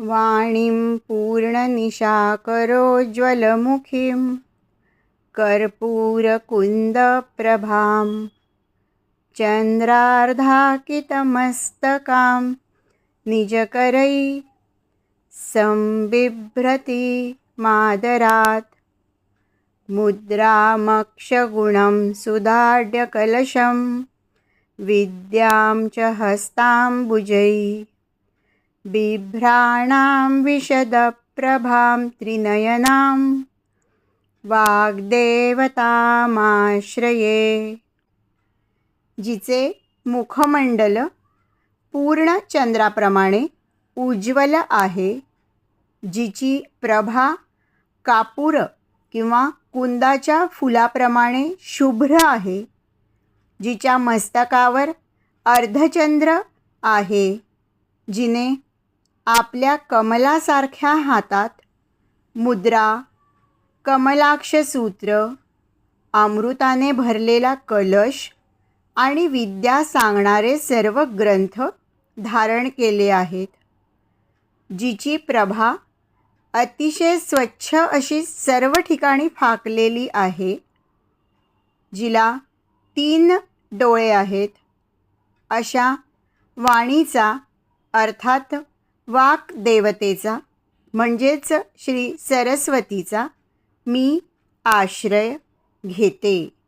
वाणीं पूर्णनिशाकरोज्ज्वलमुखीं कर्पूरकुन्दप्रभां। चन्द्रार्धाकितमस्तकां। निजकरै संबिभ्रति मादरात्। मुद्रामक्षगुणं सुदाढ्यकलशं विद्यां च हस्ताम्बुजै। बिभ्राणां विशदप्रभां त्रिनयनां वाग्देवतामाश्रये। जिचे मुखमंडल पूर्ण चंद्राप्रमाणे उज्ज्वल आहे जिची प्रभा कापूर किंवा कुंदाच्या फुलाप्रमाणे शुभ्र आहे जिच्या मस्तकावर अर्धचंद्र आहे जिने आपल्या कमलासारख्या हातात मुद्रा कमलाक्षसूत्र अमृताने भरलेला कलश आणि विद्या सांगणारे सर्व ग्रंथ धारण केले आहेत जिची प्रभा अतिशय स्वच्छ अशी सर्व ठिकाणी फाकलेली आहे जिला तीन डोळे आहेत. अशा वाणीचा अर्थात वाक देवतेचा म्हणजेच श्री सरस्वतीचा मी आश्रय घेते.